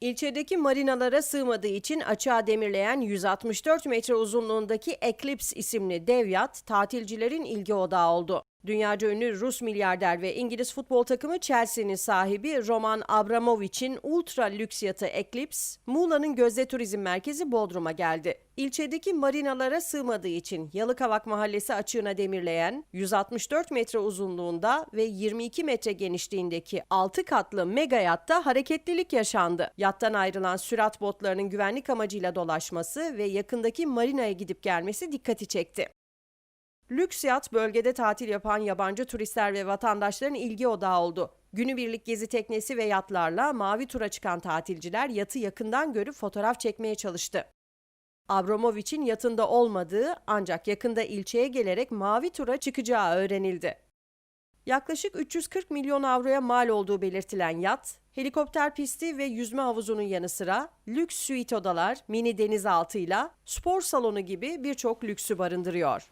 İlçedeki marinalara sığmadığı için açığa demirleyen 164 metre uzunluğundaki Eclipse isimli dev yat tatilcilerin ilgi odağı oldu. Dünyaca ünlü Rus milyarder ve İngiliz futbol takımı Chelsea'nin sahibi Roman Abramovich'in ultra lüks yatı Eclipse, Muğla'nın gözde turizm merkezi Bodrum'a geldi. İlçedeki marinalara sığmadığı için Yalıkavak Mahallesi açığına demirleyen 164 metre uzunluğunda ve 22 metre genişliğindeki 6 katlı mega yatta hareketlilik yaşandı. Yattan ayrılan sürat botlarının güvenlik amacıyla dolaşması ve yakındaki marinaya gidip gelmesi dikkati çekti. Lüks yat bölgede tatil yapan yabancı turistler ve vatandaşların ilgi odağı oldu. Günübirlik gezi teknesi ve yatlarla mavi tura çıkan tatilciler yatı yakından görüp fotoğraf çekmeye çalıştı. Abramovich'in yatında olmadığı ancak yakında ilçeye gelerek mavi tura çıkacağı öğrenildi. Yaklaşık 340 milyon avroya mal olduğu belirtilen yat, helikopter pisti ve yüzme havuzunun yanı sıra lüks suite odalar, mini denizaltıyla spor salonu gibi birçok lüksü barındırıyor.